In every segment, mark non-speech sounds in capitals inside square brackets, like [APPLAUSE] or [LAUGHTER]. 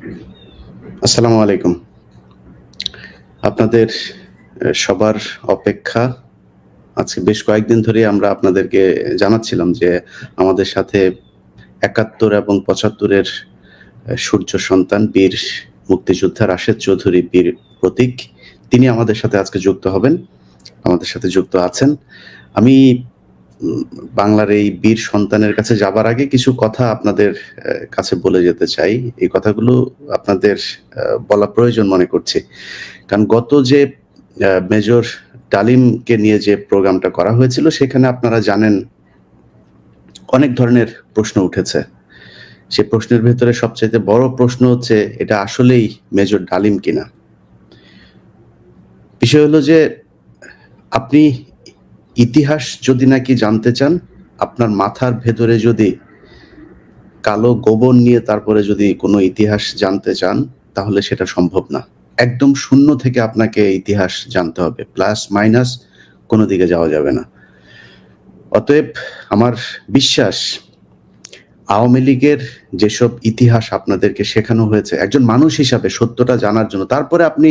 আসসালামু আলাইকুম। আপনাদের সবার অপেক্ষা আজকে বেশ কয়েকদিন ধরে আমরা আপনাদেরকে জানাচ্ছিলাম যে আমাদের সাথে একাত্তর এবং পঁচাত্তরের সূর্য সন্তান বীর মুক্তিযোদ্ধা রাশেদ চৌধুরী বীর প্রতীক। তিনি আমাদের সাথে আজকে যুক্ত হবেন, আমাদের সাথে যুক্ত আছেন। আমি বাংলার এই বীর সন্তানের কাছে যাবার আগে কিছু কথা আপনাদের কাছে বলে যেতে চাই। এই কথাগুলো আপনাদের বলা প্রয়োজন মনে করছি। কারণ গত যে মেজর ডালিমকে নিয়ে যে প্রোগ্রামটা করা হয়েছিল, সেখানে আপনারা জানেন অনেক ধরনের প্রশ্ন উঠেছে। সে প্রশ্নের ভেতরে সবচাইতে বড় প্রশ্ন হচ্ছে, এটা আসলেই মেজর ডালিম কিনা? বিষয় হলো যে, আপনি ইতিহাস যদি নাকি জানতে চান, আপনার মাথার ভেতরে যদি কালো গোবর নিয়ে তারপরে যদি কোনো ইতিহাস জানতে চান, তাহলে সেটা সম্ভব না। একদম শূন্য থেকে আপনাকে ইতিহাস জানতে হবে। প্লাস মাইনাস কোনো দিকে যাওয়া যাবে না। অতএব আমার বিশ্বাস আওয়ামী লীগের যেসব ইতিহাস আপনাদেরকে শেখানো হয়েছে, একজন মানুষ হিসাবে সত্যটা জানার জন্য, তারপরে আপনি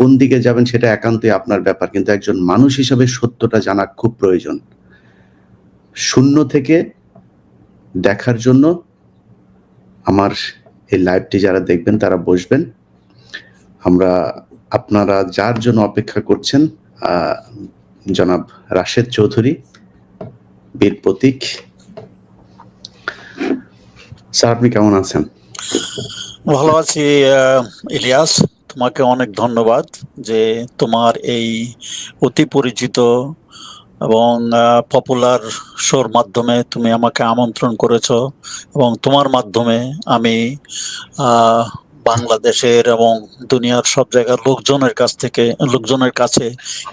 কোন দিকে যাবেন সেটা একান্তই আপনার ব্যাপার, কিন্তু একজন মানুষ হিসাবে সত্যটা জানা খুব প্রয়োজন। শূন্য থেকে দেখার জন্য আমার এই লাইভটি যারা দেখবেন, তারা বসবেন। আমরা আপনারা যার জন্য অপেক্ষা করছেন জনাব রাশেদ চৌধুরী, বীর প্রতীক স্যার, আপনি কেমন আছেন? ভালো আছি ইলিয়াস। তোমাকে অনেক ধন্যবাদ যে তোমার এই অতি পরিচিত এবং পপুলার শোর মাধ্যমে তুমি আমাকে আমন্ত্রণ করেছ এবং তোমার মাধ্যমে আমি বাংলাদেশের এবং দুনিয়ার সব জায়গার লোকজনের কাছ থেকে, লোকজনের কাছে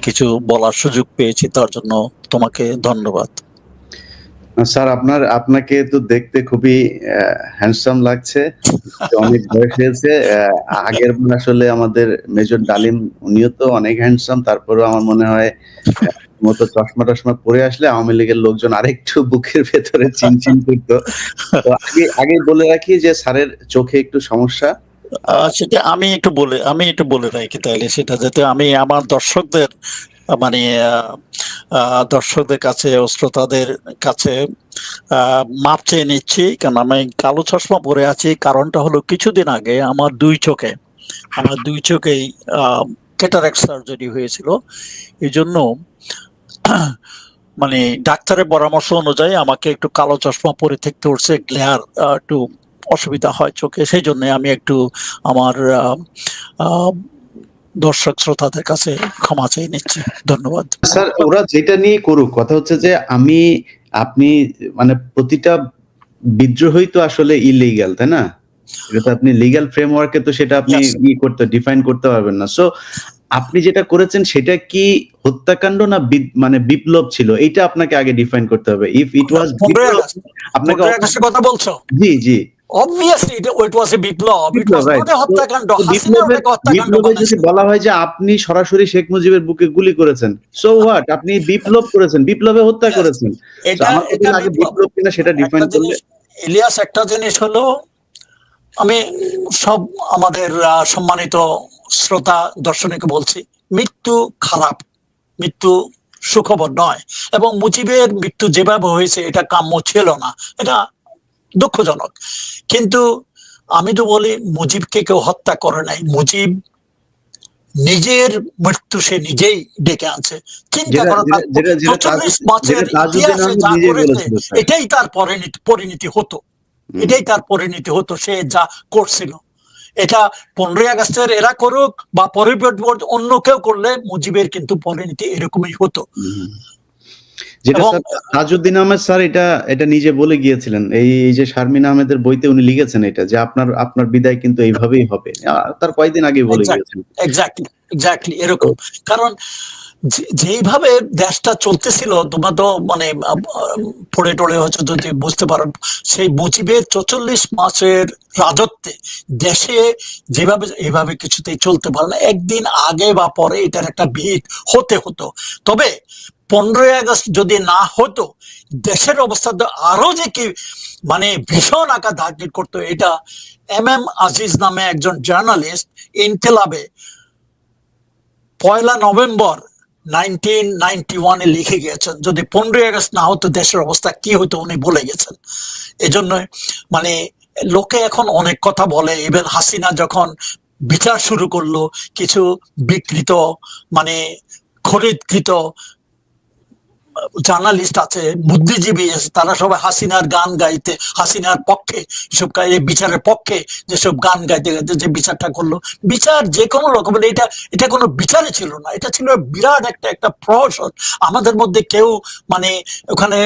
কিছু বলার সুযোগ পেয়েছি, তার জন্য তোমাকে ধন্যবাদ। স্যার, আপনার, আপনাকে তো দেখতে খুবই হ্যান্ডসাম লাগছে। অনেক বয়স হয়েছে আগের আসলে আমাদের মেজর ডালিম, উনিও তো অনেক হ্যান্ডসাম তারপরেও আমার মনে হয় মতো চশমা টশমা পরে আসলে আওয়ামী লীগের লোকজন আরেকটু বুকের ভেতরে চিনচিন করতো। আগে আগে বলে রাখি যে স্যারের চোখে একটু সমস্যা। সেটা আমি একটু বলে, আমি একটু বলে রাখি তাহলে সেটা, যাতে আমি আমার দর্শকদের মানে দর্শকদের কাছে ও শ্রোতাদের কাছে মাপ চেয়ে নিচ্ছি। কারণ আমি কালো চশমা পরে আছি। কারণটা হলো কিছুদিন আগে আমার দুই চোখে, আমার দুই চোখেই ক্যাটারাক্ট সার্জারি হয়েছিল। এই জন্য মানে ডাক্তারের পরামর্শ অনুযায়ী আমাকে একটু কালো চশমা পরে থাকতে হচ্ছে গ্লেয়ার একটু অসুবিধা হয় চোখে। সেই জন্য আমি একটু আমার দর্শক শ্রোতাদের কাছে ক্ষমা চেয়ে নিচ্ছি। ধন্যবাদ। স্যার ওরা যেটা নিয়ে করুক কথা হচ্ছে যে আমি আপনি মানে প্রতিটা বিদ্রোহই তো আসলে ইলিগাল তাই না? এটা আপনি লিগ্যাল ফ্রেমওয়ার্কে তো সেটা আপনি ই করতে ডিফাইন করতে পারবেন না। সো আপনি যেটা করেছেন সেটা কি হত্যাকাণ্ড না মানে বিপ্লব ছিল? এটা আপনাকে আগে ডিফাইন করতে হবে। ইফ ইট ওয়াজ আপনাকে কথা বলছো? জি জি। Obviously it was A Biplab it was not a হত্যাকাণ্ড হাসিনা বিপ্লবের হত্যাকাণ্ড বিপ্লবে যদি বলা হয় যে আপনি সরাসরি শেখ মুজিবের বুকে গুলি করেছেন সো হোয়াট আপনি বিপ্লব করেছেন বিপ্লবে হত্যা করেছেন। এটা এটা আগে বিপ্লব কিনা সেটা ডিফাইন করলে ইলিয়াস একটা জিনিস হলো আমি সব আমাদের সম্মানিত শ্রোতা দর্শনীকে বলছি মৃত্যু খারাপ মৃত্যু সুখবর নয়। এবং মুজিবের মৃত্যু যেভাবে হয়েছে এটা কাম্য ছিল না। এটা দুঃখজনক। কিন্তু আমি তো বলি মুজিবকে কেউ হত্যা করে নাই। মুজিব নিজের মৃত্যু সে নিজেই ডেকে আনছে। চিন্তা করো তার যেটা যেটা তাজ- চল্লিশ বছরের ইতিহাসে যা করেছে এটাই তার পরিণতি পরিণতি হতো। এটাই তার পরিণতি হতো সে যা করছিল। এটা পনেরোই আগস্টের এরা করুক বা পরিবর্তন অন্য কেউ করলে মুজিবের কিন্তু পরিণতি এরকমই হতো। যেটা স্যার তাজউদ্দিন আহমেদ স্যার এটা এটা নিজে বলে গিয়েছিলেন। এই যে শারমিন আহমেদের বইতে উনি লিখেছেন এটা যে আপনার আপনার বিদায় কিন্তু এইভাবেই হবে। তার কয়েকদিন আগে বলে এক্স্যাক্টলি এক্স্যাক্টলি এরকম। কারণ যেইভাবে দেশটা চলতেছিল তোমরা তো মানে পড়ে টড়ে হচ্ছে যদি বুঝতে পারো সেই মুজিবের চৌচল্লিশ মাসের রাজত্বে দেশে যেভাবে এভাবে কিছুতেই চলতে পারে না। একদিন আগে বা পরে এটার একটা ভিত হতে হতো। তবে পনেরোই আগস্ট যদি না হতো, দেশের অবস্থা তো আরও যে কি মানে ভীষণ আকার ধার্য করতো। এটা এম এম আজিজ নামে একজন জার্নালিস্ট ইনকেলাবে পয়লা নভেম্বর নাইনটিন নাইনটি ওয়ানে লিখে গিয়েছেন, যদি পনেরোই আগস্ট না হতো দেশের অবস্থা, কি হতো উনি বলে গেছেন। এজন্য মানে লোকে এখন অনেক কথা বলে ইভেন হাসিনা যখন বিচার শুরু করল, কিছু বিকৃত মানে খরিদকৃত জার্নালিস্ট আছে, বুদ্ধিজীবী আছে, তারা সবাই হাসিনার গান গাইতে, হাসিনার পক্ষে সব এই বিচারের পক্ষে যেসব গান গাইতে গাইতে যে বিচারটা করল। বিচার যে কোনো রকমের এটা এটা কোনো বিচারে ছিল না, এটা ছিল বিরাট একটা একটা প্রহসন। আমাদের মধ্যে কেউ মানে ওখানে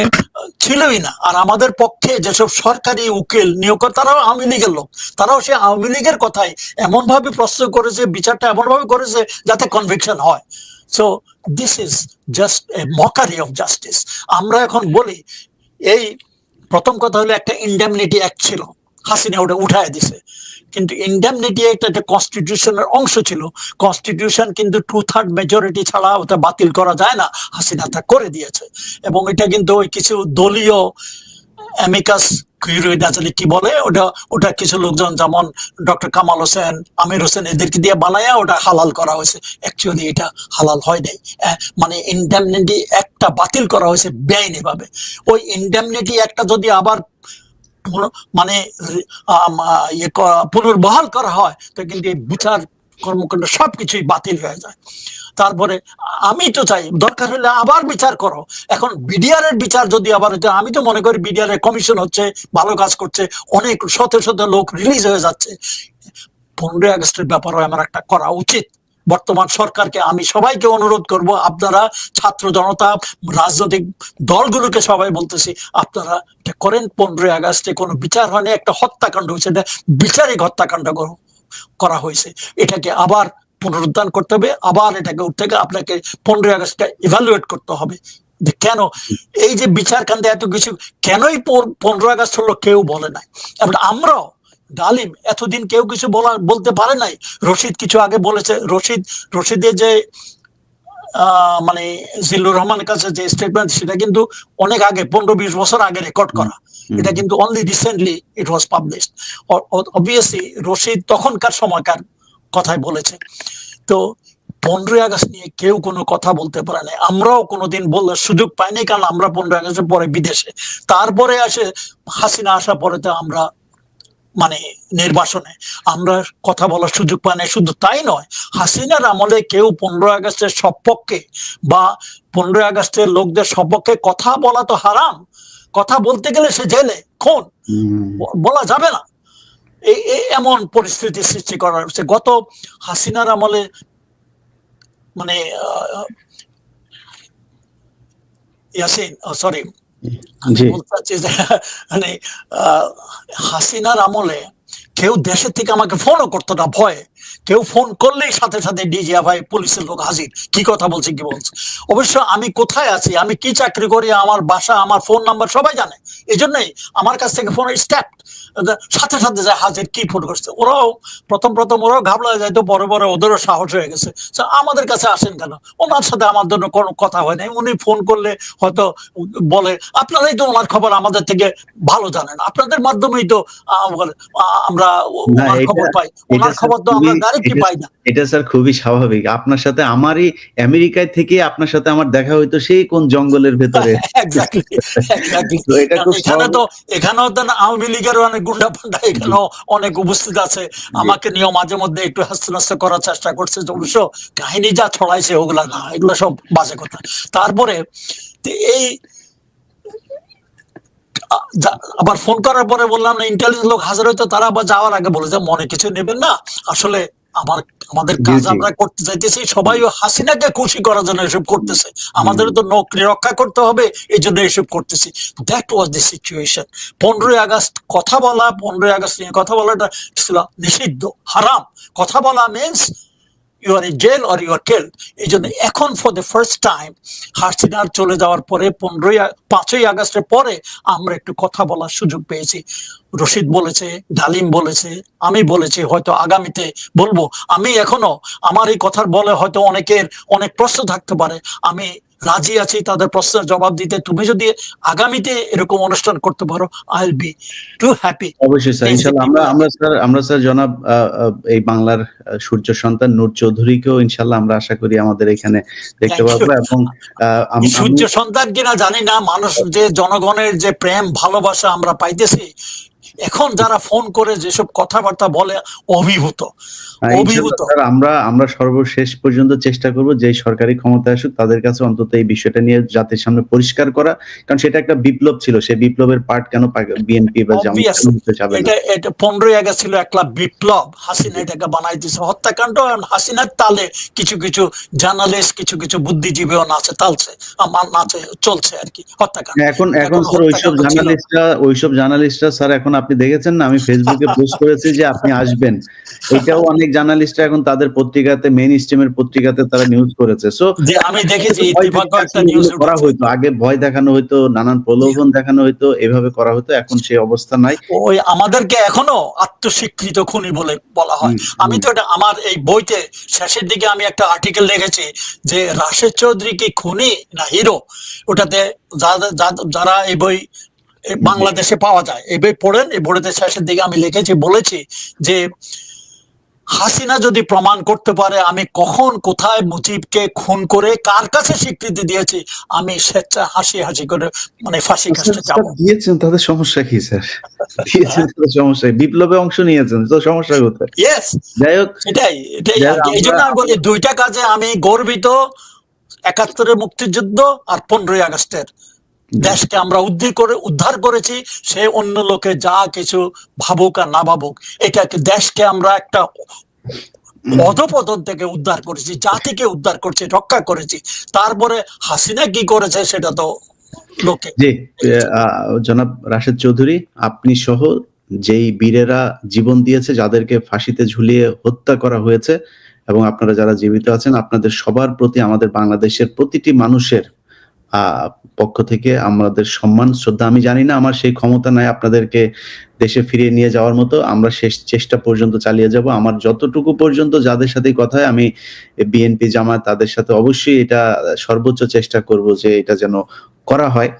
ছিলই না। আর আমাদের পক্ষে যেসব সরকারি উকিল নিয়োগ তারাও আওয়ামী লীগের লোক। তারাও সে আওয়ামী লীগের কথাই এমন ভাবে প্রশ্ন করেছে, বিচারটা এমন ভাবে করেছে যাতে কনভিকশন হয়। So this is just a mockery of justice আমরা এখন বলি, এই প্রথম কথা হলো একটা ইন্ডেমনিটি অ্যাক্ট ছিল। হাসিনা ওটা উঠায় দিছে। কিন্তু ইন্ডেমনিটি একটা একটা কনস্টিটিউশনের অংশ ছিল। কনস্টিটিউশন কিন্তু টু থার্ড মেজরিটি ছাড়া ওটা বাতিল করা যায় না। হাসিনা তা করে দিয়েছে। এবং এটা কিন্তু ওই কিছু দলীয় অ্যামিকাস কিউরিড কি বলে, ওটা ওটা কিছু লোকজন যেমন ডক্টর কামাল হোসেন আমির হোসেন এদেরকে দিয়ে বানায়া ওটা হালাল করা হয়েছে। অ্যাকচুয়ালি এটা হালাল হয় নাই। মানে ইন্ডেমনিটি একটা বাতিল করা হয়েছে বেআইনি ভাবে ওই ইন্ডেমনিটি একটা যদি আবার মানে ইয়ে পুনর্বহাল করা হয়, তো কিন্তু এই বিচার কর্মকাণ্ড সবকিছুই বাতিল হয়ে যায়। তারপরে আমি তো চাই, দরকার হলে আবার বিচার করো। এখন বিডিআর এর বিচার যদি আবার হচ্ছে, আমি তো মনে করি বিডিআর এর কমিশন হচ্ছে, ভালো কাজ করছে, অনেক শত শত লোক রিলিজ হয়ে যাচ্ছে। পনেরোই আগস্টের ব্যাপারে আমার একটা করা উচিত। বর্তমান সরকারকে আমি সবাইকে অনুরোধ করব, আপনারা ছাত্র জনতা, রাজনৈতিক দলগুলোকে সবাই বলতেছি, আপনারা এটা করেন, পনেরোই আগস্টে কোনো বিচার হয়নি, একটা হত্যাকাণ্ড হয়েছে, এটা বিচারিক হত্যাকাণ্ড করো- করা হয়েছে। এটাকে আবার পুনরুদ্ধার করতে হবে, আবার এটাকে উঠতে আপনাকে পনেরোই আগস্টটা ইভ্যালুয়েট করতে হবে। কেন? এই যে বিচার কাণ্ডে এত কিছু, কেনই পনেরো আগস্ট হলো কেউ বলে নাই? এবার আমরাও, ডালিম, এতদিন কেউ কিছু বলা, বলতে পারে নাই। রশিদ কিছু আগে বলেছে, রশিদ, রশিদের যে মানে জিল্লুর রহমানের কাছে যে স্টেটমেন্ট সেটা কিন্তু অনেক আগে পনেরো বিশ বছর আগে রেকর্ড করা। এটা কিন্তু only recently it was published obviously Rashid তখনকার সময়কার কথাই বলেছে। তো পনেরোই আগস্ট নিয়ে কেউ কোনো কথা বলতে পারে না আমরাও কোনোদিন বলার সুযোগ পাইনি কারণ আমরা পনেরোই আগস্টের পরে বিদেশে। তারপরে আসে হাসিনা আসার পরে তো আমরা মানে নির্বাসনে। আমরা কথা বলার সুযোগ পাই না শুধু তাই নয় হাসিনার আমলে কেউ পনেরোই আগস্টের সপক্ষে বা পনেরোই আগস্টের লোকদের সপক্ষে কথা বলা তো হারাম। কথা বলতে গেলে সে জেলে খুন। বলা যাবে না। এই এমন পরিস্থিতি সৃষ্টি করা হচ্ছে গত হাসিনার আমলে মানে ইয়াসিন সরি মানে হাসিনার আমলে কেউ দেশের থেকে আমাকে ফোনও করতো না ভয়ে। কেউ ফোন করলেই সাথে সাথে ডিজিয়া ভাই পুলিশের লোক হাজির। কি কথা বলছে কি বলছে? অবশ্য আমি কোথায় আছি? আমি কি চাকরি করি? আমার বাসা আমার ফোন নাম্বার সবাই জানে। এই জন্যই আমার কাছ থেকে ফোন স্ট্যাপ। সাথে সাথে যায় হাজির কি ফোন করছে? ওরাও প্রথম প্রথম ওরাও ঘাবলা যাইতো পরে পরে ওদেরও সাহস হয়ে গেছে। আমাদের কাছে আসেন কেন? ওনার সাথে আমার জন্য কোনো কথা হয় নাই। উনি ফোন করলে হয়তো বলে আপনারাই তো ওনার খবর আমাদের থেকে ভালো জানেন। আপনাদের মাধ্যমেই তো আমরা ওনার খবর পাই। ওনার খবর তো আমরা এটা- স্যার খুবই স্বাভাবিক। আপনার সাথে আমারই আমেরিকায় থেকে আপনার সাথে আমার দেখা হইতো সেই কোন জঙ্গলের ভেতরে। [LAUGHS] এখানে তো এখানেও তো আওয়ামী লীগের অনেক গুন্ডা পান্ডা এখানেও অনেক উপস্থিত আছে। আমাকে নিয়েও মাঝে মধ্যে একটু হাস্যনাস্য করার চেষ্টা করছে যে অবশ্য কাহিনী যা ছড়াইছে ওগুলা না এগুলো সব বাজে কথা। তারপরে এই আবার ফোন করার পরে বললাম না ইন্টেলিজেন্স লোক হাজার হয়তো তারা আবার যাওয়ার আগে বলে যে মনে কিছু নেবেন না। আসলে আমার আমাদের কাজ আমরা করতে চাইতেছি সবাই হাসিনাকে খুশি করার জন্য এসব করতেছে। আমাদের তো নৌকরি রক্ষা করতে হবে এই জন্য এসব করতেছি। দ্যাট ওয়াজ দ্য সিচুয়েশন পনেরোই আগস্ট কথা বলা পনেরোই আগস্ট নিয়ে কথা বলাটা ছিল নিষিদ্ধ হারাম। কথা বলা means you are in jail or you are kill এই জন্য এখন ফর দ্য ফার্স্ট টাইম হাসিনার চলে যাওয়ার পরে পনেরোই পাঁচই আগস্টের পরে আমরা একটু কথা বলার সুযোগ পেয়েছি। রশিদ বলেছে, ডালিম বলেছে, আমি বলেছি, হয়তো আগামীতে বলব। আমি এখনও, আমার এই কথার বলে হয়তো অনেকের অনেক প্রশ্ন থাকতে পারে। আমি রাজি আছি তাদের প্রশ্নের জবাব দিতে। তুমি যদি আগামীতে এরকম অনুষ্ঠান করতে পারো I will be too happy অবশ্যই স্যার ইনশাল্লাহ আমরা আমরা স্যার আমরা স্যার জনাব এই বাংলার সূর্য সন্তান নূর চৌধুরীকেও ইনশাল্লাহ আমরা আশা করি আমাদের এখানে দেখতে পাবো এবং সূর্য সন্তান কিনা জানি না মানুষ যে জনগণের যে প্রেম ভালোবাসা আমরা পাইতেছি এখন যারা ফোন করে যেসব কথাবার্তা বলে অভিভূত। অভিভূত। আমরা আমরা সর্বশেষ পর্যন্ত চেষ্টা করব যে সরকারি ক্ষমতা আসুক তাদের কাছে অন্তত এই বিষয়টা নিয়ে জাতির সামনে পরিষ্কার করা। কারণ সেটা একটা বিপ্লব ছিল সেই বিপ্লবের পার্ট কেন বিএনপি বা এটা এটা পনেরোই আগস্ট ছিল একটা বিপ্লব। হাসিনা এটাকে বানাই দিয়েছে হত্যাকাণ্ড হাসিনার তালে কিছু কিছু জার্নালিস্ট কিছু কিছু বুদ্ধিজীবীও নাচে তালছে আমার নাচে চলছে আর কি। হত্যাকাণ্ড। এখন এখন স্যার ওইসব। জার্নালিস্টরা ওইসব জার্নালিস্টরা স্যার এখন আপনি দেখেছেন না আমি ফেসবুকে পোস্ট করেছি যে আপনি আসবেন। এটাও অনেক জার্নালিস্টরা এখন তাদের পত্রিকাতে মেইন স্ট্রিমের পত্রিকাতে তারা নিউজ করেছে। সো আমি দেখেছি ভয় একটা নিউজ করা হইতো। আগে ভয় দেখানো হইতো নানান প্রলোভন দেখানো হইতো এভাবে করা হতো এখন সেই অবস্থা নাই। ওই আমাদেরকে এখনও আত্মস্বীকৃত খুনি বলে বলা হয়। আমি তো এটা আমার এই বইতে শেষের দিকে আমি একটা আর্টিকেল লিখেছি যে রাশেদ চৌধুরী কি খুনি না হিরো? ওটাতে যারা যারা এই বই বাংলাদেশে পাওয়া যায়। এই বই পড়েন এই বইতে শেষের দিকে আমি লিখেছি বলেছি যে হাসিনা যদি প্রমাণ করতে পারে আমি কখন কোথায় মুজিবকে খুন করে কার কাছে স্বীকৃতি দিয়েছি আমি স্বেচ্ছা হাসি হাসি করে মানে ফাঁসি কাছে স্যার, দিয়েছেন তাদের সমস্যা কি স্যার? দিয়েছেন তাদের সমস্যা? বিপ্লবে অংশ নিয়েছেন তো সমস্যা কোথায়? ইয়েস যাই হোক এটাই এটাই। এই জন্য আমি বলি দুইটা কাজে আমি গর্বিত একাত্তরের মুক্তিযুদ্ধ আর পনেরোই আগস্টের। দেশকে আমরা উদ্ধার করে, উদ্ধার করেছি, সে অন্য লোকে যা কিছু ভাবুক আর না ভাবুক এটাকে দেশকে আমরা একটা অধপতন থেকে উদ্ধার করেছি, জাতিকে উদ্ধার করছি, রক্ষা করেছি। তারপরে হাসিনা কি করেছে সেটা তো লোকে জি জনাব রাশেদ চৌধুরী, আপনি সহ যেই বীরেরা জীবন দিয়েছে, যাদেরকে ফাঁসিতে ঝুলিয়ে হত্যা করা হয়েছে, এবং আপনারা যারা জীবিত আছেন, আপনাদের সবার প্রতি আমাদের বাংলাদেশের প্রতিটি মানুষের পক্ষ থেকে আমাদের সম্মান, শ্রদ্ধা, আমি জানি না আমার সেই ক্ষমতা নাই আপনাদেরকে দেশে ফিরিয়ে নিয়ে যাওয়ার মতো, আমরা শেষ, চেষ্টা পর্যন্ত চালিয়ে যাব। আমার যতটুকু পর্যন্ত যাদের সাথে কথা হয়, আমি বিএনপি জামাত তাদের সাথে অবশ্যই এটা সর্বোচ্চ চেষ্টা করব যে এটা যেন করা হয়।